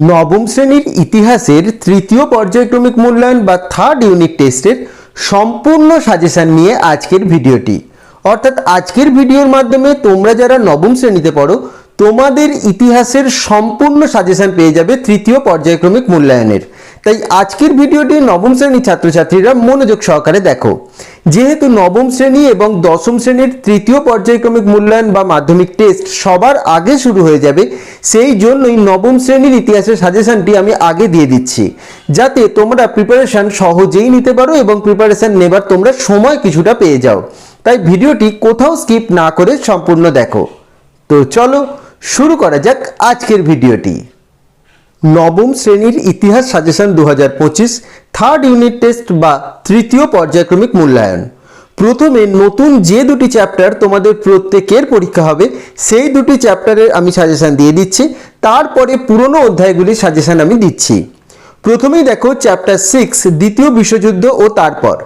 নবম শ্রেণির ইতিহাসের তৃতীয় পর্যায়ক্রমিক মূল্যায়ন বা থার্ড ইউনিট টেস্টের সম্পূর্ণ সাজেশন নিয়ে আজকের ভিডিওটি। অর্থাৎ আজকের ভিডিওর মাধ্যমে তোমরা যারা নবম শ্রেণীতে পড়ো তোমাদের ইতিহাসের সম্পূর্ণ সাজেশন পেয়ে যাবে তৃতীয় পর্যায়ক্রমিক মূল্যায়নের। তাই আজকের ভিডিওটি নবম শ্রেণির ছাত্রছাত্রীরা মনোযোগ সহকারে দেখো। যেহেতু নবম শ্রেণি এবং দশম শ্রেণির তৃতীয় পর্যায়ক্রমিক মূল্যায়ন বা মাধ্যমিক টেস্ট সবার আগে শুরু হয়ে যাবে, সেই জন্যই নবম শ্রেণির ইতিহাসের সাজেশনটি আমি আগে দিয়ে দিচ্ছি। যাতে তোমরা প্রিপারেশন সহজেই নিতে পারো এবং প্রিপারেশন নেবার তোমরা সময় কিছুটা পেয়ে যাও। তাই ভিডিওটি কোথাও স্কিপ না করে সম্পূর্ণ দেখো। তো চলো শুরু করা যাক আজকের ভিডিওটি। নবম শ্রেণির ইতিহাস সাজেশন দু হাজার পঁচিশ থার্ড ইউনিট টেস্ট বা তৃতীয় পর্যায়ক্রমিক মূল্যায়ন। প্রথমে নতুন যে দুটি চ্যাপ্টার তোমাদের প্রত্যেকের পরীক্ষা হবে, সেই দুটি চ্যাপ্টারের আমি সাজেশান দিয়ে দিচ্ছি। তারপরে পুরনো অধ্যায়গুলির সাজেশন আমি দিচ্ছি। প্রথমেই দেখো চ্যাপ্টার সিক্স দ্বিতীয় বিশ্বযুদ্ধ ও তারপর।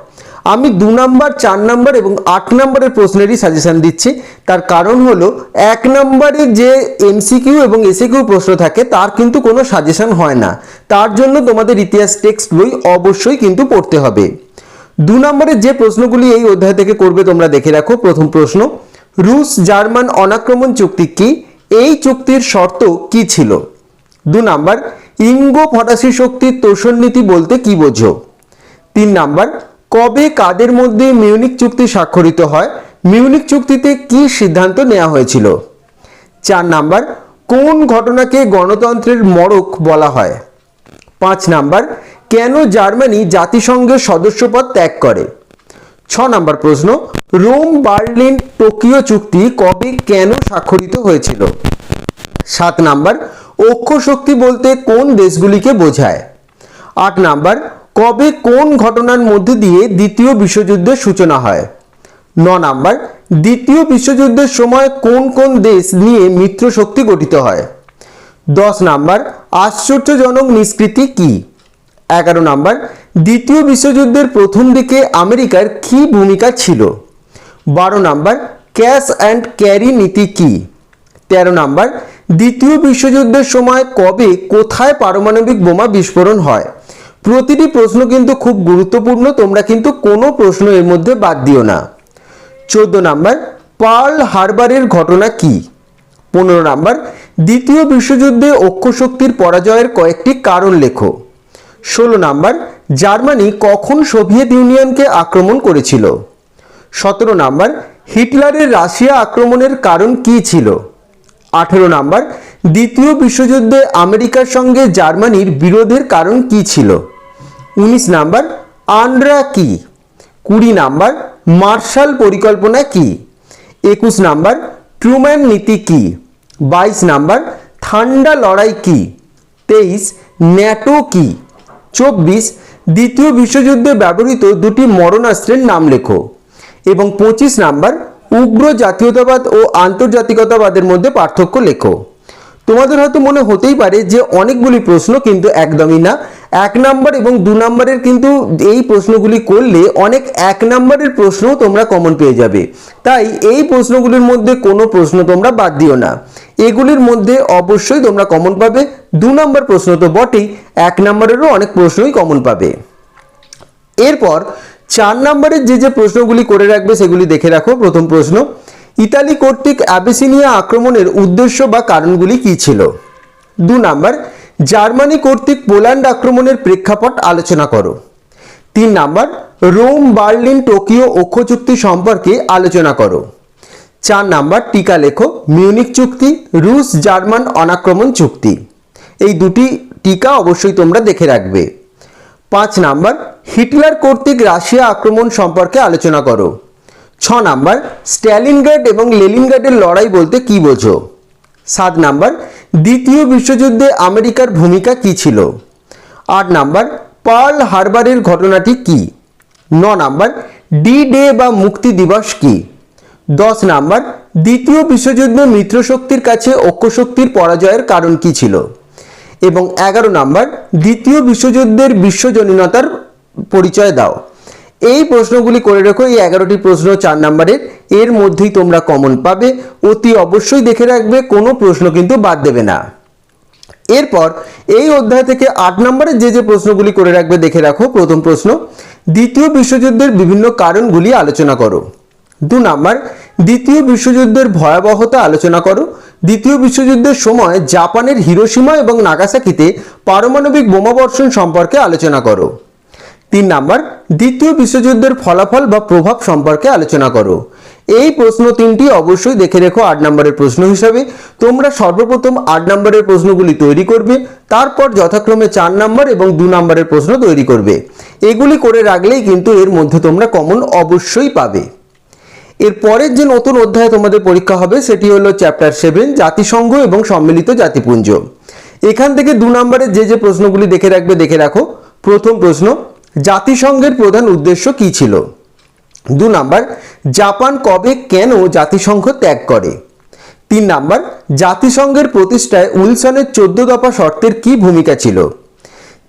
আমি দু নম্বর, চার নম্বর এবং আট নম্বরের প্রশ্নেরই সাজেশান দিচ্ছি। তার কারণ হলো, এক নম্বরে যে এমসিকিউ এবং এসিকিউ প্রশ্ন থাকে, তার কিন্তু কোনো সাজেশন হয় না। তার জন্য তোমাদের ইতিহাস টেক্সট বই অবশ্যই কিন্তু পড়তে হবে। দু নম্বরের যে প্রশ্নগুলি এই অধ্যায় থেকে করবে, তোমরা দেখে রাখো। প্রথম প্রশ্ন, রুশ জার্মান অনাক্রমণ চুক্তি কি? এই চুক্তির শর্ত কি ছিল? দু নাম্বার ইঙ্গো ফরাসি শক্তির তোষণ নীতি বলতে কি বোঝো? তিন নাম্বার কবে কাদের মধ্যে মিউনিক চুক্তি স্বাক্ষরিত হয়, মিউনিক চুক্তিতে কি সিদ্ধান্ত নেওয়া হয়েছিল? চার নাম্বার, কোন ঘটনাকে গণতন্ত্রের মড়ক বলা হয়? পাঁচ নাম্বার, কেন জার্মানি জাতিসংঘের সদস্যপদ ত্যাগ করে? ছ নম্বর প্রশ্ন, রোম, বার্লিন, টোকিও চুক্তি কবে কেন স্বাক্ষরিত হয়েছিল? সাত নাম্বার অক্ষ শক্তি বলতে কোন দেশগুলিকে বোঝায়? আট নাম্বার কবে কোন ঘটনার মধ্যে দিয়ে দ্বিতীয় বিশ্বযুদ্ধের সূচনা হয়? ন নাম্বার, দ্বিতীয় বিশ্বযুদ্ধের সময় কোন কোন দেশ নিয়ে মিত্র শক্তি গঠিত হয়? দশ নাম্বার, আশ্চর্যজনক নিষ্কৃতি কি? এগারো নাম্বার, দ্বিতীয় বিশ্বযুদ্ধের প্রথম দিকে আমেরিকার কী ভূমিকা ছিল? বারো নাম্বার, ক্যাশ অ্যান্ড ক্যারি নীতি কি? তেরো নাম্বার, দ্বিতীয় বিশ্বযুদ্ধের সময় কবে কোথায় পারমাণবিক বোমা বিস্ফোরণ হয়? প্রতিটি প্রশ্ন কিন্তু খুব গুরুত্বপূর্ণ, তোমরা কিন্তু কোনো প্রশ্ন এর মধ্যে বাদ দিও না। চোদ্দ নাম্বার, পার্ল হারবারের ঘটনা কি? পনেরো নাম্বার, দ্বিতীয় বিশ্বযুদ্ধে অক্ষশক্তির পরাজয়ের কয়েকটি কারণ লেখো। ষোলো নাম্বার, জার্মানি কখন সোভিয়েত ইউনিয়নকে আক্রমণ করেছিল? সতেরো নাম্বার, হিটলারের রাশিয়া আক্রমণের কারণ কি ছিল? আঠেরো নাম্বার, দ্বিতীয় বিশ্বযুদ্ধে আমেরিকার সঙ্গে জার্মানির বিরোধের কারণ কি ছিল? উনিশ নাম্বার আন্ড্রা কি? কুড়ি নাম্বার, মার্শাল পরিকল্পনা কি? একুশ নাম্বার, ট্রুম্যান নীতি কি? বাইশ নাম্বার, ঠান্ডা লড়াই কি? তেইশ, ন্যাটো কি? চব্বিশ, দ্বিতীয় বিশ্বযুদ্ধে ব্যবহৃত দুটি মরণাস্ত্রের নাম লেখো। এবং পঁচিশ নাম্বার, উগ্র জাতীয়তাবাদ ও আন্তর্জাতিকতাবাদের মধ্যে পার্থক্য লেখো। তোমাদের হয়তো মনে হতেই পারে যে অনেকগুলি প্রশ্ন কিন্তু একদমই না। এক নাম্বার এবং দু নাম্বারের কিন্তু এই প্রশ্নগুলি করলে অনেক এক নাম্বারের প্রশ্নও তোমরা কমন পেয়ে যাবে। তাই এই প্রশ্নগুলির মধ্যে কোনো প্রশ্ন তোমরা বাদ দিও না। এগুলির মধ্যে অবশ্যই তোমরা কমন পাবে। দু নম্বর প্রশ্ন তো বটেই, এক নম্বরেরও অনেক প্রশ্নই কমন পাবে। এরপর চার নাম্বারের যে যে প্রশ্নগুলি করে রাখবে সেগুলি দেখে রাখো প্রথম প্রশ্ন। ইতালি কর্তৃক অ্যাবিসিনিয়া আক্রমণের উদ্দেশ্য বা কারণগুলি কী ছিল? দু নাম্বার, জার্মানি কর্তৃক পোল্যান্ড আক্রমণের প্রেক্ষাপট আলোচনা করো। তিন নাম্বার, রোম, বার্লিন, টোকিও অক্ষ চুক্তি সম্পর্কে আলোচনা করো। চার নাম্বার, টিকা লেখো মিউনিক চুক্তি, রুশ, জার্মান অনাক্রমণ চুক্তি। এই দুটি টিকা অবশ্যই তোমরা দেখে রাখবে। পাঁচ নাম্বার, হিটলার কর্তৃক রাশিয়া আক্রমণ সম্পর্কে আলোচনা করো। ছ নাম্বার, স্ট্যালিনগ্রেড এবং লেলিনগ্রেডের লড়াই বলতে কি বোঝো? সাত নাম্বার, দ্বিতীয় বিশ্বযুদ্ধে আমেরিকার ভূমিকা কি ছিল? আট নাম্বার, পার্ল হারবারের ঘটনাটি কি? ন নাম্বার ডি ডে বা মুক্তি দিবস কি? দশ নাম্বার, দ্বিতীয় বিশ্বযুদ্ধে মিত্রশক্তির কাছে অক্ষশক্তির পরাজয়ের কারণ কি ছিল? এবং এগারো নাম্বার, দ্বিতীয় বিশ্বযুদ্ধের বিশ্বজনীনতার পরিচয় দাও। এই প্রশ্নগুলি করে রেখো, এই এগারোটি প্রশ্ন চার নাম্বারের। এর মধ্যেই তোমরা কমন পাবে। অতি অবশ্যই দেখে রাখবে, কোনো প্রশ্ন কিন্তু বাদ দেবে না। এরপর এই অধ্যায় থেকে আট নম্বরের যে যে প্রশ্নগুলি করে রাখবে, দেখে রাখো। প্রথম প্রশ্ন, দ্বিতীয় বিশ্বযুদ্ধের বিভিন্ন কারণগুলি আলোচনা করো। দু নাম্বার, দ্বিতীয় বিশ্বযুদ্ধের ভয়াবহতা আলোচনা করো। দ্বিতীয় বিশ্বযুদ্ধের সময় জাপানের হিরোসীমা এবং নাগাসাকিতে পারমাণবিক বোমাবর্ষণ সম্পর্কে আলোচনা করো। তিন নাম্বার, দ্বিতীয় বিশ্বযুদ্ধের ফলাফল বা প্রভাব সম্পর্কে আলোচনা করো। এই প্রশ্ন তিনটি অবশ্যই দেখে রেখো আট নম্বরের প্রশ্ন হিসাবে। তোমরা সর্বপ্রথম আট নম্বরের প্রশ্নগুলি তৈরি করবে, তারপর যথাক্রমে চার নম্বর এবং দু নম্বরের প্রশ্ন তৈরি করবে। এগুলি করে রাখলেই কিন্তু এর মধ্যে তোমরা কমন অবশ্যই পাবে। এর পরের যে নতুন অধ্যায় তোমাদের পরীক্ষা হবে, সেটি হলো চ্যাপ্টার সেভেন জাতিসংঘ এবং সম্মিলিত জাতিপুঞ্জ। এখান থেকে দু নম্বরের যে যে প্রশ্নগুলি দেখে রাখবে, দেখে রাখো। প্রথম প্রশ্ন জাতিসংঘের প্রধান উদ্দেশ্য কী ছিল? দু নাম্বার, জাপান কবে কেন জাতিসংঘ ত্যাগ করে? তিন নাম্বার, জাতিসংঘের প্রতিষ্ঠায় উইলসনের চোদ্দ দফা শর্তের কী ভূমিকা ছিল?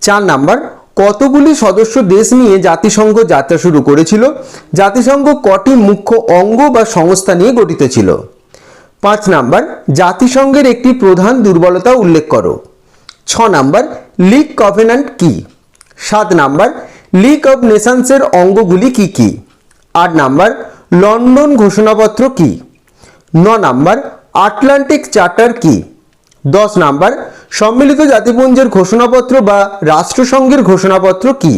চার নাম্বার, কতগুলি সদস্য দেশ নিয়ে জাতিসংঘ যাত্রা শুরু করেছিল? জাতিসংঘ কটি মুখ্য অঙ্গ বা সংস্থা নিয়ে গঠিত ছিল? পাঁচ নাম্বার, জাতিসংঘের একটি প্রধান দুর্বলতা উল্লেখ করো। ছ নাম্বার, লিগ কভেনান্ট কি? সাত নাম্বার লিগ অব নেশনসের অঙ্গগুলি কি কি? আট নাম্বার, লন্ডন ঘোষণাপত্র কি? ন নাম্বার, আটলান্টিক চার্টার কি? দশ নাম্বার, সম্মিলিত জাতিপুঞ্জের ঘোষণাপত্র বা রাষ্ট্রসংঘের ঘোষণাপত্র কি?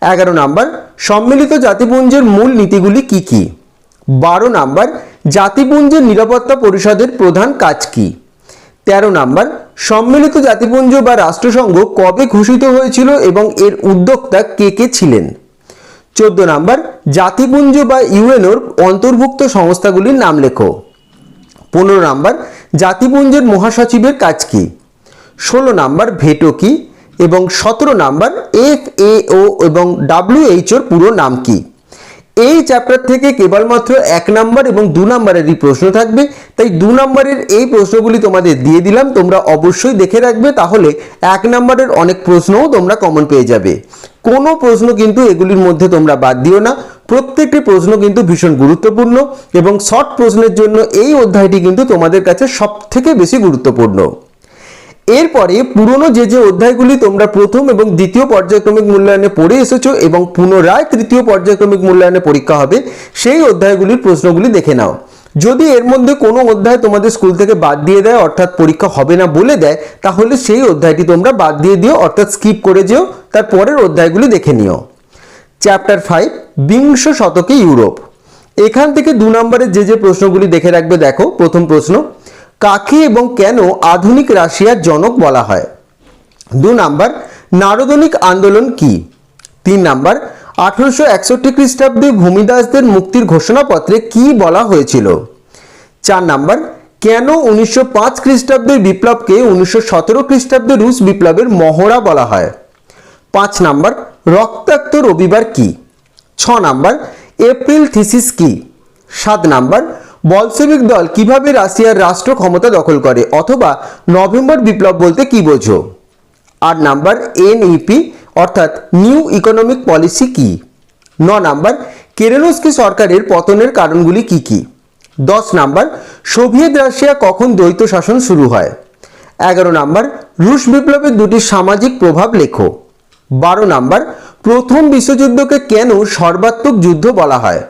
এগারো নাম্বার, সম্মিলিত জাতিপুঞ্জের মূল নীতিগুলি কি কি? বারো নাম্বার, জাতিপুঞ্জের নিরাপত্তা পরিষদের প্রধান কাজ কি? তেরো নাম্বার সম্মিলিত জাতিপুঞ্জ বা রাষ্ট্রসংঘ কবে ঘোষিত হয়েছিল এবং এর উদ্যোক্তা কে কে ছিলেন? চোদ্দ নাম্বার, জাতিপুঞ্জ বা ইউএনওর অন্তর্ভুক্ত সংস্থাগুলির নাম লেখো। পনেরো নাম্বার, জাতিপুঞ্জের মহাসচিবের কাজ কি? ষোলো নাম্বার, ভেটো কি? এবং সতেরো নাম্বার এফ এ ও এবং ডাব্লিউএইচওর পুরো নাম কি? এই চ্যাপ্টার থেকে কেবলমাত্র এক নাম্বার এবং দু নাম্বারেরই প্রশ্ন থাকবে। তাই দু নাম্বারের এই প্রশ্নগুলি তোমাদের দিয়ে দিলাম, তোমরা অবশ্যই দেখে রাখবে, তাহলে এক নাম্বারের অনেক প্রশ্নও তোমরা কমন পেয়ে যাবে। কোনো প্রশ্ন কিন্তু এগুলির মধ্যে তোমরা বাদ দিও না। প্রত্যেকটি প্রশ্ন কিন্তু ভীষণ গুরুত্বপূর্ণ এবং শর্ট প্রশ্নের জন্য এই অধ্যায়টি কিন্তু তোমাদের কাছে সব থেকে বেশি গুরুত্বপূর্ণ। এরপরে পুরনো যে যে অধ্যায়গুলি তোমরা প্রথম এবং দ্বিতীয় পর্যায়ক্রমিক মূল্যায়নে পড়ে এসেছ এবং পুনরায় তৃতীয় পর্যায়ক্রমিক মূল্যায়নে পরীক্ষা হবে, সেই অধ্যায়গুলির প্রশ্নগুলি দেখে নাও। যদি এর মধ্যে কোনো অধ্যায় তোমাদের স্কুল থেকে বাদ দিয়ে দেয়, অর্থাৎ পরীক্ষা হবে না বলে দেয়, তাহলে সেই অধ্যায়টি তোমরা বাদ দিয়ে দিও, অর্থাৎ স্কিপ করে যেও, তার পরের অধ্যায়গুলি দেখে নিও। চ্যাপ্টার ফাইভ বিংশ শতকে ইউরোপ। এখান থেকে দু নম্বরের যে যে প্রশ্নগুলি দেখে রাখবে, দেখো, প্রথম প্রশ্ন কাকে এবং কেন আধুনিক রাশিয়ার জনক বলা হয়? দু নাম্বার, নারদনিক আন্দোলন কি? তিন নাম্বার, আঠারোশো একষট্টি খ্রিস্টাব্দে ভূমিদাসদের মুক্তির ঘোষণাপত্রে কি বলা হয়েছিল? চার নাম্বার, কেন উনিশশো পাঁচ খ্রিস্টাব্দের বিপ্লবকে উনিশশো সতেরো খ্রিস্টাব্দে রুশ বিপ্লবের মহড়া বলা হয়? পাঁচ নাম্বার, রক্তাক্ত রবিবার কি? ছ নাম্বার, এপ্রিল থিসিস কি? সাত নাম্বার বলসেবিক দল কীভাবে রাশিয়ার রাষ্ট্র ক্ষমতা দখল করে? অথবা নভেম্বর বিপ্লব বলতে কি বোঝো? আট নাম্বার, এনইপি, অর্থাৎ নিউ ইকোনমিক পলিসি কি? ন নাম্বার কেরেনস্কি সরকারের পতনের কারণগুলি কি কি? দশ নাম্বার, সোভিয়েত রাশিয়া কখন দ্বৈত শাসন শুরু হয়? এগারো নাম্বার, রুশ বিপ্লবের দুটি সামাজিক প্রভাব লেখো। বারো নাম্বার, প্রথম বিশ্বযুদ্ধকে কেন সর্বাত্মক যুদ্ধ বলা হয়?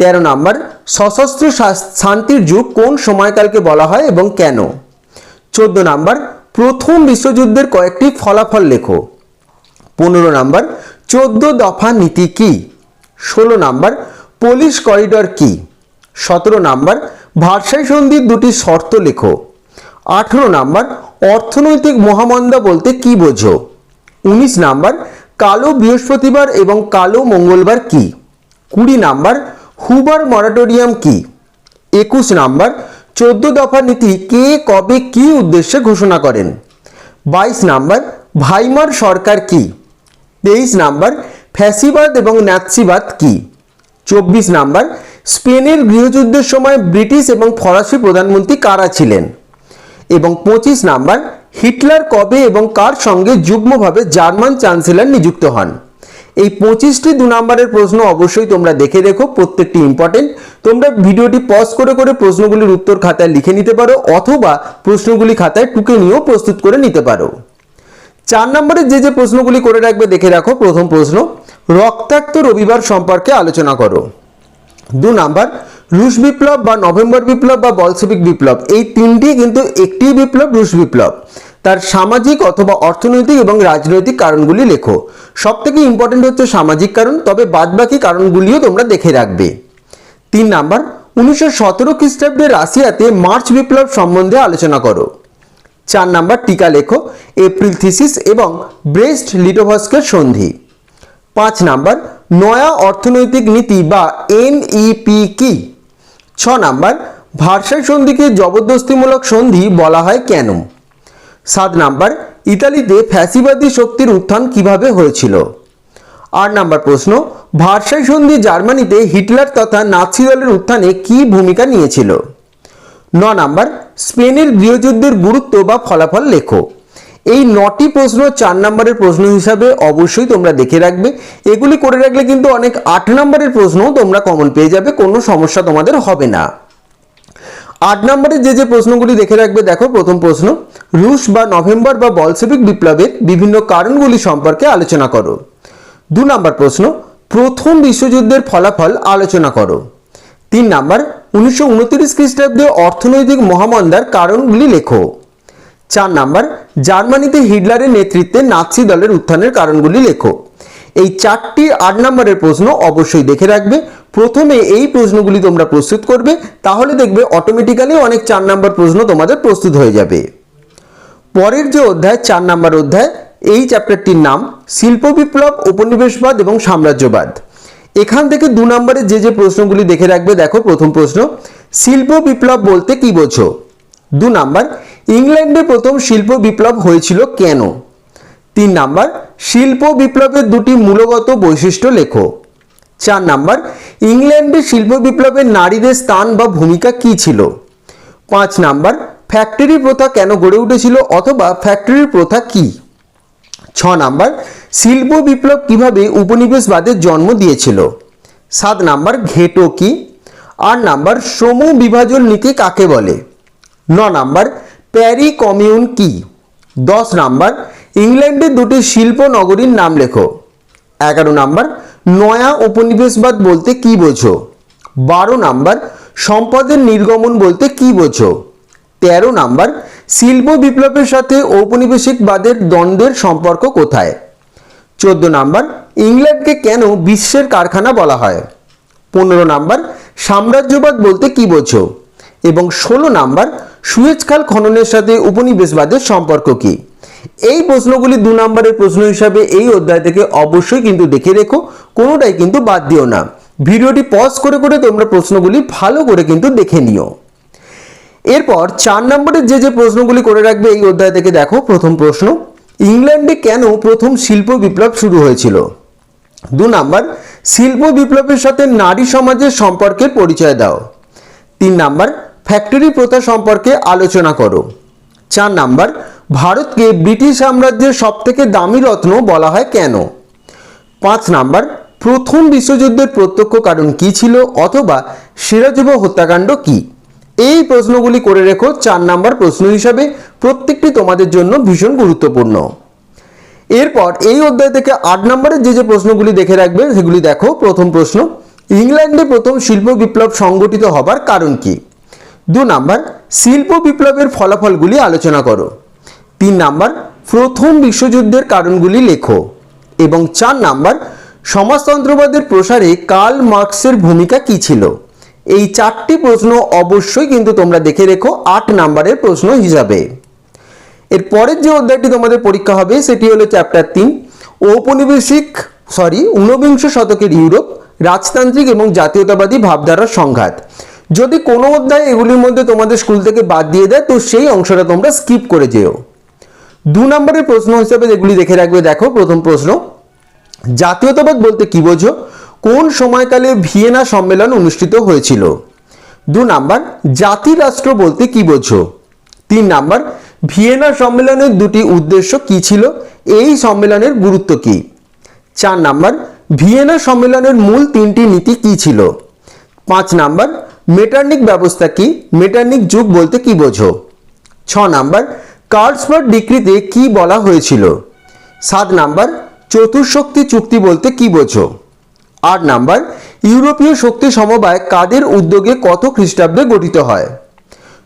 তেরো নাম্বার, সশস্ত্র শান্তির যুগ কোন সময়কালকে বলা হয় এবং কেন? চোদ্দ নাম্বার, প্রথম বিশ্বযুদ্ধের কয়েকটি ফলাফল লেখো। পনেরো নাম্বার, চোদ্দ দফা নীতি কি? ষোলো নম্বর পুলিশ করিডর কি? সতেরো নাম্বার, ভারসাই সন্ধির দুটি শর্ত লেখো। আঠেরো নাম্বার, অর্থনৈতিক মহামন্দা বলতে কি বোঝো? উনিশ নাম্বার, কালো বৃহস্পতিবার এবং কালো মঙ্গলবার কি? কুড়ি নাম্বার হুবার মরাটোরিয়াম কি? একুশ নাম্বার, চোদ্দ দফা নীতি কে কবে কি উদ্দেশ্যে ঘোষণা করেন? বাইশ নাম্বার, ভাইমার সরকার কি? তেইশ নাম্বার, ফ্যাসিবাদ এবং ন্যাৎসিবাদ কি? চব্বিশ নাম্বার, স্পেনের গৃহযুদ্ধের সময় ব্রিটিশ এবং ফরাসি প্রধানমন্ত্রী কারা ছিলেন? এবং পঁচিশ নাম্বার, হিটলার কবে এবং কার সঙ্গে যুগ্মভাবে জার্মান চ্যান্সেলর নিযুক্ত হন? এই পঁচিশটি দু নম্বরের প্রশ্ন অবশ্যই তোমরা দেখে দেখো, প্রত্যেকটি ইম্পর্টেন্ট তোমরা ভিডিওটি পজ করে করে প্রশ্নগুলির উত্তর খাতায় লিখে নিতে পারো, অথবা প্রশ্নগুলি খাতায় টুকে নিয়েও প্রস্তুত করে নিতে পারো। চার নম্বরে যে যে প্রশ্নগুলি করে রাখবে দেখে রাখো, প্রথম প্রশ্ন, রক্তাক্ত রবিবার সম্পর্কে আলোচনা করো। দু নাম্বার, রুশ বিপ্লব বা নভেম্বর বিপ্লব বা বলসেবিক বিপ্লব, এই তিনটি কিন্তু একটি বিপ্লব, রুশ বিপ্লব। তার সামাজিক অথবা অর্থনৈতিক এবং রাজনৈতিক কারণগুলি লেখো। সব থেকে ইম্পর্টেন্ট হচ্ছে সামাজিক কারণ, তবে বাদবাকি কারণগুলিও তোমরা দেখে রাখবে। তিন নাম্বার, উনিশশো সতেরো খ্রিস্টাব্দে রাশিয়াতে মার্চ বিপ্লব সম্বন্ধে আলোচনা করো। চার নাম্বার, টিকা লেখো, এপ্রিল থিসিস এবং ব্রেস্ট লিটোভস্কের সন্ধি। পাঁচ নাম্বার, নয়া অর্থনৈতিক নীতি বা এনইপি কি? ছ নাম্বার ভার্সাই সন্ধিকে জবরদস্তিমূলক সন্ধি বলা হয় কেন? সাত নাম্বার, ইতালিতে ফ্যাসিবাদী শক্তির উত্থান কীভাবে হয়েছিল? আট নাম্বার প্রশ্ন, ভার্সাই সন্ধি জার্মানিতে হিটলার তথা নাৎসি দলের উত্থানে কি ভূমিকা নিয়েছিল? ন নাম্বার, স্পেনের গৃহযুদ্ধের গুরুত্ব বা ফলাফল লেখো। এই নটি প্রশ্ন চার নম্বরের প্রশ্ন হিসাবে অবশ্যই তোমরা দেখে রাখবে। এগুলি করে রাখলে কিন্তু অনেক আট নম্বরের প্রশ্নও তোমরা কমন পেয়ে যাবে, কোনো সমস্যা তোমাদের হবে না। আট নম্বরে যে যে প্রশ্নগুলি দেখে রাখবে, দেখো প্রথম প্রশ্ন, রুশ বা নভেম্বর বা বলসেবিক বিপ্লবের বিভিন্ন কারণগুলি সম্পর্কে আলোচনা করো। দু নম্বর প্রশ্ন, প্রথম বিশ্বযুদ্ধের ফলাফল আলোচনা করো। তিন নম্বর, উনিশশো উনত্রিশ খ্রিস্টাব্দে অর্থনৈতিক মহামন্দার কারণগুলি লেখো। চার নাম্বার, জার্মানিতে হিটলারের নেতৃত্বে নাৎসি দলের উত্থানের কারণগুলি লেখো। এই চারটি আট নম্বরের প্রশ্ন অবশ্যই দেখে রাখবে। প্রথমে এই প্রশ্নগুলি তোমরা প্রস্তুত করবে, তাহলে দেখবে অটোমেটিক্যালি অনেক চার নম্বর প্রশ্ন তোমাদের প্রস্তুত হয়ে যাবে। পরের যে অধ্যায়, চার নাম্বার অধ্যায়, এই চ্যাপ্টারটির নাম শিল্প বিপ্লব, উপনিবেশবাদ এবং সাম্রাজ্যবাদ। এখান থেকে দু নম্বরে যে যে প্রশ্নগুলি দেখে রাখবে, দেখো প্রথম প্রশ্ন, শিল্প বিপ্লব বলতে কি বোঝো? দু নাম্বার, ইংল্যান্ডে প্রথম শিল্প বিপ্লব হয়েছিল কেন? তিন নাম্বার, শিল্প বিপ্লবের দুটি মূলগত বৈশিষ্ট্য লেখো। চার নাম্বার, ইংল্যান্ডে শিল্প বিপ্লবের নারীদের স্থান বা ভূমিকা কি ছিল? পাঁচ নাম্বার, ফ্যাক্টরি প্রথা কেন গড়ে উঠেছিল অথবা ফ্যাক্টরি প্রথা কি? ছ নাম্বার, শিল্প বিপ্লব কীভাবে উপনিবেশবাদের জন্ম দিয়েছিল? সাত নাম্বার, ঘেটো কি? আট নাম্বার শ্রম বিভাজন নীতি কাকে বলে? ন নাম্বার প্যারি কমিউন কি? দশ নাম্বার ইংল্যান্ডের দুটি শিল্প নগরীর নাম লেখো। এগারো নাম্বার, নয়া উপনিবেশবাদ বলতে কি বোঝো? বারো নাম্বার, সম্পদের নির্গমন বলতে কি বোঝো? তেরো নাম্বার, শিল্প বিপ্লবের সাথে ঔপনিবেশিকবাদের দ্বন্দ্বের সম্পর্ক কোথায়? চোদ্দ নাম্বার, ইংল্যান্ডকে কেন বিশ্বের কারখানা বলা হয়? পনেরো নাম্বার, সাম্রাজ্যবাদ বলতে কি বোঝো? এবং ষোলো নাম্বার, সুয়েজ খাল খননের সাথে উপনিবেশবাদের সম্পর্ক কি? এই প্রশ্নগুলি দু নম্বরের প্রশ্ন হিসাবে এই অধ্যায় থেকে অবশ্যই কিন্তু দেখে রেখো, কোনোটাই কিন্তু বাদ দিও না। ভিডিওটি পজ করে করে তোমরা প্রশ্নগুলি ভালো করে কিন্তু দেখে নিও। এরপর চার নম্বরের যে যে প্রশ্নগুলি করে রাখবে এই অধ্যায় থেকে দেখো, প্রথম প্রশ্ন, ইংল্যান্ডে কেন প্রথম শিল্প বিপ্লব শুরু হয়েছিল? দু নাম্বার, শিল্প বিপ্লবের সাথে নারী সমাজের সম্পর্কের পরিচয় দাও। তিন নাম্বার, ফ্যাক্টরি প্রথা সম্পর্কে আলোচনা করো। চার নাম্বার ভারতকে ব্রিটিশ সাম্রাজ্যের সবথেকে দামি রত্ন বলা হয় কেন? পাঁচ নাম্বার, প্রথম বিশ্বযুদ্ধের প্রত্যক্ষ কারণ কি ছিল অথবা সিরাজুব হত্যাকাণ্ড কি? এই প্রশ্নগুলি করে রেখো চার নাম্বার প্রশ্ন হিসাবে, প্রত্যেকটি তোমাদের জন্য ভীষণ গুরুত্বপূর্ণ। এরপর এই অধ্যায় থেকে আট নম্বরের যে যে প্রশ্নগুলি দেখে রাখবে, সেগুলি দেখো। প্রথম প্রশ্ন, ইংল্যান্ডে প্রথম শিল্প বিপ্লব সংগঠিত হবার কারণ কি? দু নাম্বার, শিল্প বিপ্লবের ফলাফলগুলি আলোচনা করো। তিন নাম্বার, প্রথম বিশ্বযুদ্ধের কারণগুলি লেখো। এবং চার নাম্বার, সমাজতন্ত্রবাদের প্রসারে কার্ল মার্কসের ভূমিকা কি ছিল? এই চারটি প্রশ্ন অবশ্যই কিন্তু তোমরা দেখে রেখো আট নাম্বারের প্রশ্ন হিসাবে। এর পরের যে অধ্যায়টি তোমাদের পরীক্ষা হবে, সেটি হলো চ্যাপ্টার তিন, ঔপনিবেশিক সরি ঊনবিংশ শতকের ইউরোপ, রাজতান্ত্রিক এবং জাতীয়তাবাদী ভাবধারার সংঘাত। যদি কোনো অধ্যায় এগুলির মধ্যে তোমাদের স্কুল থেকে বাদ দিয়ে দেয়, তো সেই অংশটা তোমরা স্কিপ করে যেও। দু নম্বরের প্রশ্ন হিসেবে যেগুলি দেখে রাখবে, দেখো প্রথম প্রশ্ন, জাতীয়তাবাদ বলতে কি বোঝো? কোন সময়কালে ভিয়েনা সম্মেলন অনুষ্ঠিত হয়েছিল? দু নাম্বার জাতি রাষ্ট্র বলতে কি বোঝো? তিন নাম্বার, ভিয়েনা সম্মেলনের দুটি উদ্দেশ্য কি ছিল? এই সম্মেলনের গুরুত্ব কি? চার নাম্বার, ভিয়েনা সম্মেলনের মূল তিনটি নীতি কি ছিল? পাঁচ নাম্বার, মেটার্নিক ব্যবস্থা কি? মেটার্নিক যুগ বলতে কি বোঝো? ছ নাম্বার কার্লসবার্গ ডিক্রিতে কি বলা হয়েছিল? সাত নাম্বার চতুর্শক্তি চুক্তি বলতে কি বোঝো? আট নাম্বার, ইউরোপীয় শক্তি সমবায় কাদের উদ্যোগে কত খ্রিস্টাব্দে গঠিত হয়?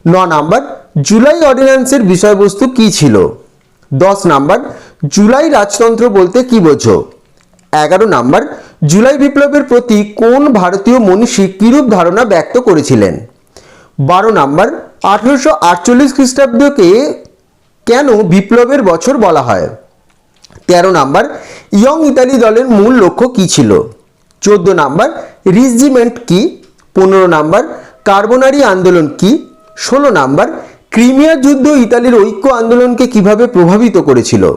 ন নাম্বার, জুলাই অর্ডিন্যান্সের বিষয়বস্তু কি ছিল? দশ নাম্বার, জুলাই রাজতন্ত্র বলতে কি বোঝো? এগারো নাম্বার, জুলাই বিপ্লবের প্রতি কোন ভারতীয় মনীষী কিরূপ ধারণা ব্যক্ত করেছিলেন? বারো নাম্বার, আঠেরোশো আটচল্লিশ খ্রিস্টাব্দকে কেন বিপ্লবের বছর বলা হয়? তেরো নাম্বার, ইয়ং ইতালি দলের মূল লক্ষ্য কি ছিল? চোদ্দ নাম্বার, রিজিমেন্ট কি? পনেরো নাম্বার, কার্বনারি আন্দোলন কি? ষোলো নাম্বার ক্রিমিয়ার যুদ্ধ ইতালির ঐক্য আন্দোলনকে কীভাবে প্রভাবিত করেছিল?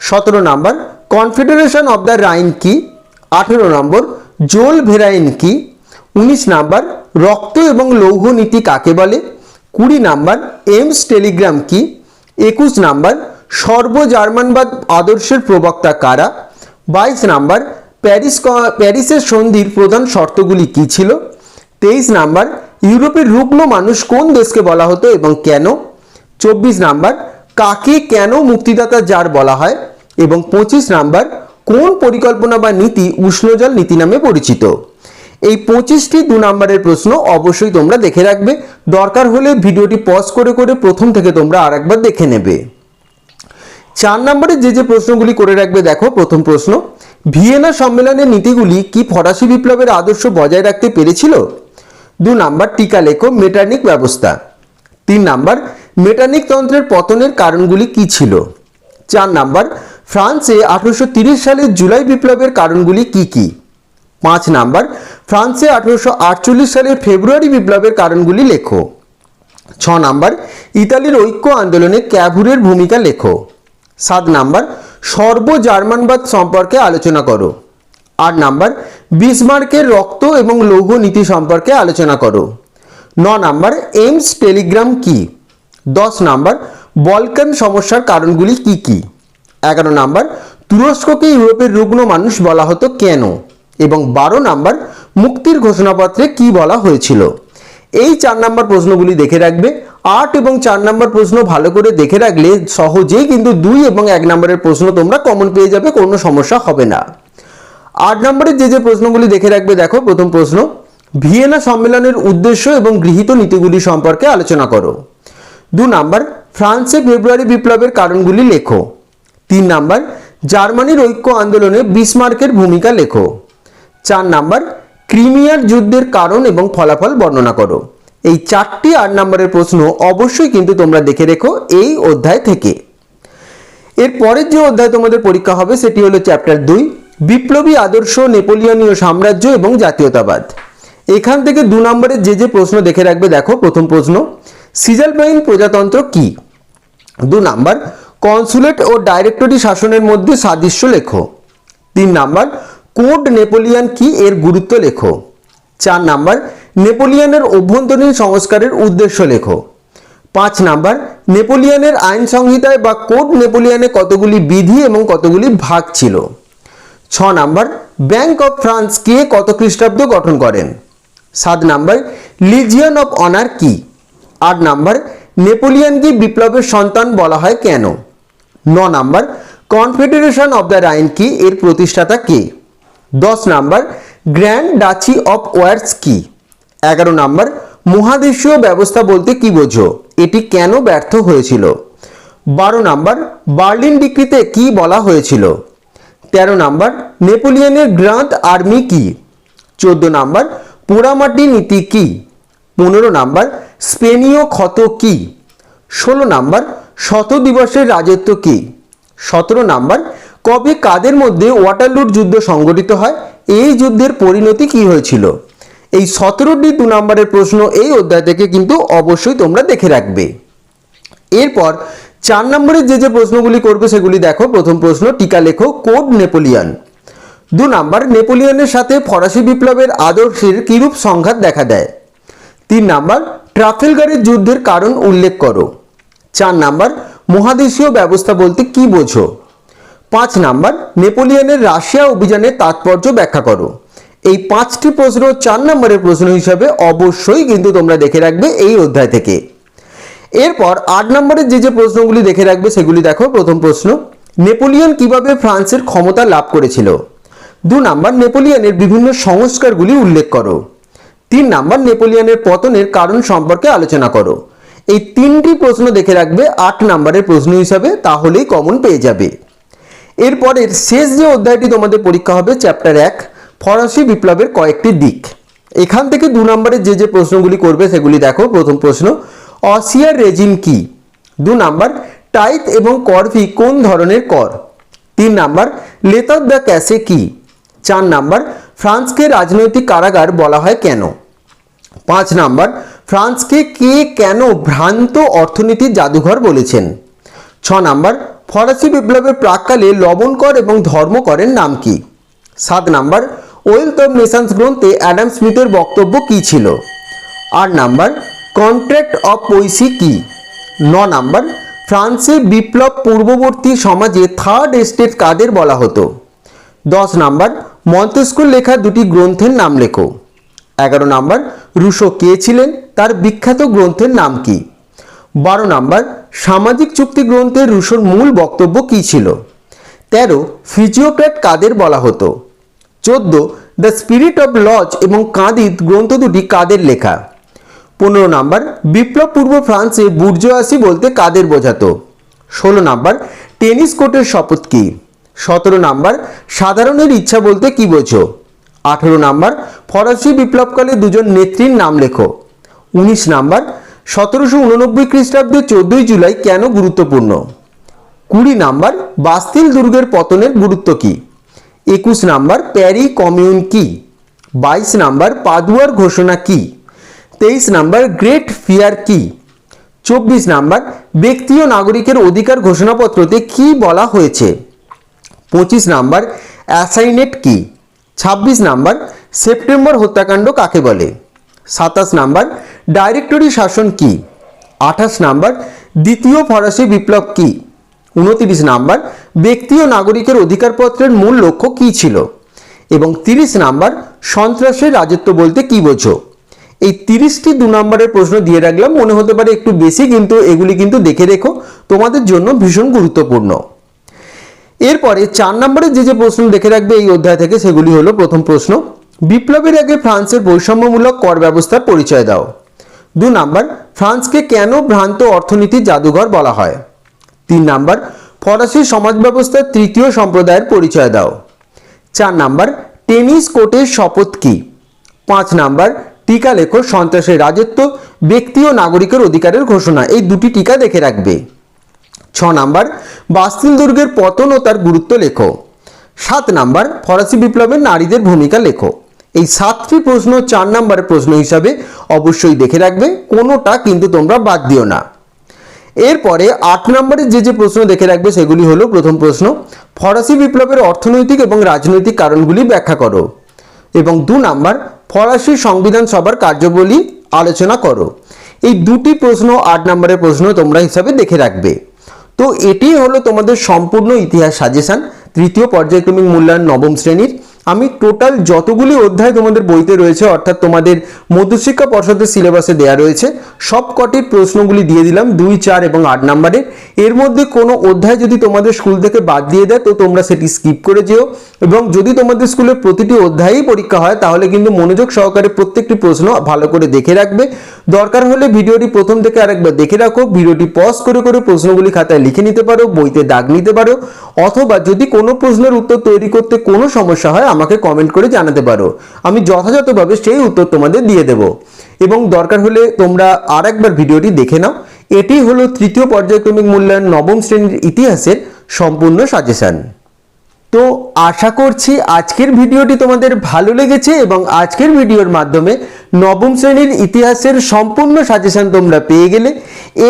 সতেরো number, confederation of the Rhine কি? আঠেরো নম্বর, জোল ভেরাইন কি? উনিশ নাম্বার, রক্ত এবং লৌহ নীতি কাকে বলে? কুড়ি নাম্বার, এমস টেলিগ্রাম কি? একুশ নাম্বার সর্ব জার্মানবাদ আদর্শের প্রবক্তা কারা? বাইশ নাম্বার, প্যারিস প্যারিসের সন্ধির প্রধান শর্তগুলি কি ছিল? তেইশ নাম্বার, ইউরোপের রুগ্ন মানুষ কোন দেশকে বলা হতো এবং কেন? চব্বিশ নাম্বার, কাকে কেন মুক্তিদাতা যার বলা হয়? এবং পঁচিশ নাম্বার, কোন পরিকল্পনা বা নীতি উষ্ণজল নীতি নামে পরিচিত? এই পঁচিশটি দু নম্বরের প্রশ্ন অবশ্যই তোমরা দেখে রাখবে। দরকার হলে ভিডিওটি পজ করে করে প্রথম থেকে তোমরা আরেকবার দেখে নেবে। চার নম্বরে যে যে প্রশ্নগুলি করে রাখবে, দেখো, প্রথম প্রশ্ন, ভিয়েনা সম্মেলনের নীতিগুলি কি ফরাসি বিপ্লবের আদর্শ বজায় রাখতে পেরেছিল? দু নাম্বার, টিকা লেখো, মেটার্নিক ব্যবস্থা। তিন নাম্বার, মেটার্নিক তন্ত্রের পতনের কারণগুলি কি ছিল? চার নাম্বার, ফ্রান্সে আঠারোশো সালের জুলাই বিপ্লবের কারণগুলি কি কি? পাঁচ নাম্বার, ফ্রান্সে আঠারোশো সালের ফেব্রুয়ারি বিপ্লবের কারণগুলি লেখো। ছ নাম্বার, ইতালির ঐক্য আন্দোলনে ক্যাভুরের ভূমিকা লেখো। সাত নাম্বার সর্ব জার্মানবাদ সম্পর্কে আলোচনা করো। আট নাম্বার, বিসমার্কের রক্ত এবং লৌহ নীতি সম্পর্কে আলোচনা করো। ন নাম্বার এমস টেলিগ্রাম কি? দশ নাম্বার, বলকান সমস্যার কারণগুলি কি কি? এগারো নাম্বার, তুরস্ককে ইউরোপের রুগ্ন মানুষ বলা হতো কেন? এবং বারো নাম্বার মুক্তির ঘোষণাপত্রে কি বলা হয়েছিল? এই চার নাম্বার প্রশ্নগুলি দেখে রাখবে। আট এবং চার নাম্বার প্রশ্ন ভালো করে দেখে রাখলে সহজেই কিন্তু দুই এবং এক নম্বরের প্রশ্ন তোমরা কমন পেয়ে যাবে, কোনো সমস্যা হবে না। আট নম্বরের যে যে প্রশ্নগুলি দেখে রাখবে, দেখো প্রথম প্রশ্ন। ভিয়েনা সম্মেলনের উদ্দেশ্য এবং গৃহীত নীতিগুলি সম্পর্কে আলোচনা করো। দু নাম্বার, ফ্রান্সে ফেব্রুয়ারি বিপ্লবের কারণগুলি লেখো। তিন নাম্বার, জার্মানির ঐক্য আন্দোলনে বিসমার্কের ভূমিকা লেখো। চার নাম্বার, ক্রিমিয়ার যুদ্ধের কারণ এবং ফলাফল বর্ণনা করো। এই চারটি আট নম্বরের প্রশ্ন অবশ্যই কিন্তু তোমরা দেখে রেখো এই অধ্যায় থেকে। এর পরের যে অধ্যায় তোমাদের পরীক্ষা হবে সেটি হলো চ্যাপ্টার দুই, বিপ্লবী আদর্শ, নেপোলিয়নীয় সাম্রাজ্য এবং জাতীয়তাবাদ। এখান থেকে দু নম্বরের যে যে প্রশ্ন দেখে রাখবে দেখো, প্রথম প্রশ্ন, সিজালবাইন প্রজাতন্ত্র কি? দু নাম্বার, কনসুলেট ও ডাইরেক্টরি শাসনের মধ্যে সাদৃশ্য লেখো। তিন নাম্বার কোড নেপোলিয়ান কি এর গুরুত্ব লেখো? চার নাম্বার, নেপোলিয়ানের অভ্যন্তরীণ সংস্কারের উদ্দেশ্য লেখো। পাঁচ নাম্বার, নেপোলিয়ানের আইন সংহিতায় বা কোড নেপোলিয়ানে কতগুলি বিধি এবং কতগুলি ভাগ ছিল? ছ নাম্বার, ব্যাংক অফ ফ্রান্স কে কত খ্রিস্টাব্দ গঠন করেন? সাত নাম্বার, লিজিয়ন অফ অনার কি? আট নাম্বার নেপোলিয়ানকে বিপ্লবের সন্তান বলা হয় কেন? ন number, confederation of the Rhine কি এর প্রতিষ্ঠাতা কে? দশ number grand duchy of Warsaw কি? এগারো নাম্বার, মহাদেশীয় ব্যবস্থা বলতে কি বোঝো? এটি কেন ব্যর্থ হয়েছিল? বারো নাম্বার, বার্লিন ডিক্রিতে কি বলা হয়েছিল? তেরো নাম্বার, নেপোলিয়নের গ্রান্ট আর্মি কি? চোদ্দ নাম্বার, পোড়ামাটি নীতি কি? পনেরো নাম্বার, স্পেনীয় ক্ষত কি? ষোলো নাম্বার শত দিবসের রাজত্ব কি? সতেরো নাম্বার কবে কাদের মধ্যে ওয়াটারলুট যুদ্ধ সংগঠিত হয়? এই যুদ্ধের পরিণতি কি হয়েছিল? এই সতেরোটি দু নম্বরের প্রশ্ন এই অধ্যায় থেকে কিন্তু অবশ্যই তোমরা দেখে রাখবে। এরপর চার নম্বরের যে যে প্রশ্নগুলি করবে সেগুলি দেখো। প্রথম প্রশ্ন, টিকা লেখো, কোড নেপোলিয়ান। দু নাম্বার, নেপোলিয়নের সাথে ফরাসি বিপ্লবের আদর্শের কিরূপ সংঘাত দেখা দেয়? তিন নাম্বার, ট্রাফেলগারের যুদ্ধের কারণ উল্লেখ করো। চার নাম্বার, মহাদেশীয় ব্যবস্থা বলতে কি বোঝো? পাঁচ নাম্বার, নেপোলিয়নের রাশিয়া অভিযানের তাৎপর্য ব্যাখ্যা করো। এই পাঁচটি প্রশ্ন চার নম্বরের প্রশ্ন হিসাবে অবশ্যই কিন্তু তোমরা দেখে রাখবে এই অধ্যায় থেকে। এরপর আট নম্বরের যে যে প্রশ্নগুলি দেখে রাখবে সেগুলি দেখো, প্রথম প্রশ্ন, নেপোলিয়ন কীভাবে ফ্রান্সের ক্ষমতা লাভ করেছিল? দু নাম্বার, নেপোলিয়নের বিভিন্ন সংস্কারগুলি উল্লেখ করো। তিন নাম্বার, নেপোলিয়নের পতনের কারণ সম্পর্কে আলোচনা করো। এই তিনটি প্রশ্ন দেখে রাখবে আট নাম্বারের প্রশ্ন হিসাবে, তাহলেই কমন পেয়ে যাবে। এরপরের শেষ যে অধ্যায়টি তোমাদের পরীক্ষা হবে চ্যাপ্টার এক, ফরাসি বিপ্লবের কয়েকটি দিক। এখান থেকে দু নম্বরের যে যে প্রশ্নগুলি করবে, সেগুলি দেখো। প্রথম প্রশ্ন, অসিয়ার রেজিম কি? দু নাম্বার টাইত এবং করভি কোন ধরনের কর? তিন নাম্বার লেতার দ্য ক্যাসে কি? চার নাম্বার, ফ্রান্সকে রাজনৈতিক কারাগার বলা হয় কেন? পাঁচ নাম্বার, ফ্রান্সকে কে কেন ভ্রান্ত অর্থনীতির জাদুঘর বলেছেন? ছ নাম্বার ফরাসি বিপ্লবের প্রাককালে লবণ কর এবং ধর্মকরের নাম কি? সাত নাম্বার ওয়েলথ অফ নেশনস গ্রন্থে অ্যাডাম স্মিথের বক্তব্য কী ছিল? আট নাম্বার, কন্ট্রাক্ট অফ পৈসি কি? ন নাম্বার, ফ্রান্সে বিপ্লব পূর্ববর্তী সমাজে থার্ড এস্টেট কাদের বলা হতো? দশ নাম্বার, মন্তেস্কুর লেখা দুটি গ্রন্থের নাম লেখো। এগারো নাম্বার, রুশো কে ছিলেন? তার বিখ্যাত গ্রন্থের নাম কি? বারো নাম্বার, সামাজিক চুক্তি গ্রন্থের রুশোর মূল বক্তব্য কী ছিল? তেরো, ফিজিওক্র্যাট কাদের বলা হতো? চোদ্দ, দ্য স্পিরিট অফ লজ এবং কাঁদিত গ্রন্থ দুটি কাদের লেখা? পনেরো নাম্বার, বিপ্লব পূর্ব ফ্রান্সে বুর্জোয়াসি বলতে কাদের বোঝাতো? ষোলো নাম্বার, টেনিস কোর্টের শপথ কি? সতেরো নাম্বার, সাধারণের ইচ্ছা বলতে কি বোঝো? আঠেরো নাম্বার, ফরাসি বিপ্লবকালে দুজন নেত্রীর নাম লেখো? উনিশ নাম্বার সতেরোশো উননব্বই খ্রিস্টাব্দে চোদ্দই জুলাই কেন গুরুত্বপূর্ণ? কুড়ি নাম্বার, বাস্তিল দুর্গের পতনের গুরুত্ব কি? একুশ নাম্বার, প্যারি কমিউন কি? বাইশ নাম্বার, পাদুয়ার ঘোষণা কি? তেইশ নাম্বার, গ্রেট ফিয়ার কি? চব্বিশ নাম্বার ব্যক্তি ও নাগরিকের অধিকার ঘোষণাপত্রতে কি বলা হয়েছে? পঁচিশ নাম্বার, অ্যাসাইনেট কি? ছাব্বিশ নাম্বার, সেপ্টেম্বর হত্যাকাণ্ড কাকে বলে? সাতাশ নাম্বার ডাইরেক্টরি শাসন কি? আঠাশ নাম্বার, দ্বিতীয় ফরাসি বিপ্লব কি? উনতিরিশ নাম্বার ব্যক্তি ও নাগরিকের অধিকারপত্রের মূল লক্ষ্য কী ছিল? এবং তিরিশ নাম্বার, সন্ত্রাসের রাজত্ব বলতে কি বোঝো? এই তিরিশটি দু নম্বরের প্রশ্ন দিয়ে রাখলাম, মনে হতে পারে একটু বেশি, কিন্তু এগুলি কিন্তু দেখে রেখো, তোমাদের জন্য ভীষণ গুরুত্বপূর্ণ। এরপরে চার নম্বরে যে যে প্রশ্ন দেখে রাখবে এই অধ্যায় থেকে, সেগুলি হলো প্রথম প্রশ্ন, বিপ্লবের আগে ফ্রান্সের বৈষম্যমূলক কর ব্যবস্থার পরিচয় দাও। দু নাম্বার, ফ্রান্সকে কেন ভ্রান্ত অর্থনীতির জাদুঘর বলা হয়? তিন নাম্বার, ফরাসি সমাজ ব্যবস্থার তৃতীয় সম্প্রদায়ের পরিচয় দাও। চার নাম্বার, টেনিস কোর্টের শপথ কি? পাঁচ নাম্বার, টিকা লেখো সন্ত্রাসের রাজত্ব, ব্যক্তি ও নাগরিকের অধিকারের ঘোষণা, এই দুটি টিকা দেখে রাখবে। ছ নাম্বার বাস্তিল দুর্গের পতন ও তার গুরুত্ব লেখো। সাত নাম্বার, ফরাসি বিপ্লবের নারীদের ভূমিকা লেখো। এই সাতটি প্রশ্ন, চার নাম্বারের প্রশ্ন হিসাবে অবশ্যই দেখে রাখবে, কোনোটা কিন্তু তোমরা বাদ দিও না। এরপরে আট নম্বরে যে যে প্রশ্ন দেখে রাখবে, সেগুলি হলো, প্রথম প্রশ্ন, ফরাসি বিপ্লবের অর্থনৈতিক এবং রাজনৈতিক কারণগুলি ব্যাখ্যা করো এবং দু নাম্বার, ফরাসি সংবিধান সভার কার্যবলী আলোচনা করো। এই দুটি প্রশ্ন, আট নম্বরের প্রশ্ন তোমরা হিসাবে দেখে রাখবে। তো এটি হলো তোমাদের সম্পূর্ণ ইতিহাস সাজেশন তৃতীয় পর্যায়ক্রমিক মূল্যায়ন নবম শ্রেণির আমি টোটাল যতগুলি অধ্যায় তোমাদের বইতে রয়েছে, অর্থাৎ তোমাদের মধ্যশিক্ষা পর্ষদের সিলেবাসে দেওয়া রয়েছে সব কটির প্রশ্নগুলি দিয়ে দিলাম, দুই, চার এবং আট নম্বরের। এর মধ্যে কোনো অধ্যায় যদি তোমাদের স্কুল থেকে বাদ দিয়ে দেয়, তো তোমরা সেটি স্কিপ করে যেও। এবং যদি তোমাদের স্কুলে প্রতিটি অধ্যায়ই পরীক্ষা হয়, তাহলে কিন্তু মনোযোগ সহকারে প্রত্যেকটি প্রশ্ন ভালো করে দেখে রাখবে। দরকার হলে ভিডিওটি প্রথম থেকে আরেকবার দেখে রাখো, ভিডিওটি পজ করে করে প্রশ্নগুলি খাতায় লিখে নিতে পারো, বইতে দাগ নিতে পারো, অথবা যদি কোনো প্রশ্নের উত্তর তৈরি করতে কোনো সমস্যা হয় আমাকে কমেন্ট করে জানাতে পারো। আমি যথাযথভাবে সেই উত্তর তোমাদের দিয়ে দেব। এবং দরকার হলে তোমরা আর একবার ভিডিওটি দেখে নাও। এটি হলো তৃতীয় পর্যায়ক্রমিক মূল্যায়ন নবম শ্রেণির ইতিহাসের সম্পূর্ণ সাজেশন তো আশা করছি আজকের ভিডিওটি তোমাদের ভালো লেগেছে এবং আজকের ভিডিওর মাধ্যমে নবম শ্রেণির ইতিহাসের সম্পূর্ণ সাজেশন তোমরা পেয়ে গেলে।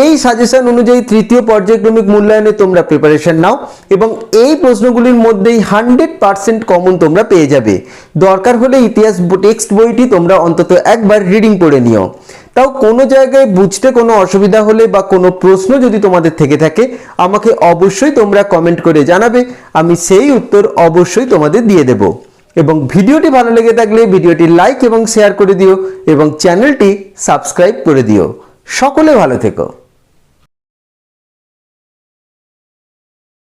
এই সাজেশন অনুযায়ী তৃতীয় পর্যায়ক্রমিক মূল্যায়নে তোমরা প্রিপারেশন নাও এবং এই প্রশ্নগুলির মধ্যেই হান্ড্রেড পার্সেন্ট কমন তোমরা পেয়ে যাবে। দরকার হলে ইতিহাস টেক্সট বইটি তোমরা অন্তত একবার রিডিং পড়ে নিও। তাও কোনো জায়গায় বুঝতে কোনো অসুবিধা হলে বা কোনো প্রশ্ন যদি তোমাদের থেকে থাকে, আমাকে অবশ্যই তোমরা কমেন্ট করে জানাবে। আমি সেই উত্তর অবশ্যই তোমাদের দিয়ে দেব। এবং ভিডিওটি ভালো লেগে থাকলে ভিডিওটি লাইক এবং শেয়ার করে দিও এবং চ্যানেলটি সাবস্ক্রাইব করে দিও। সকলে ভালো থেকো।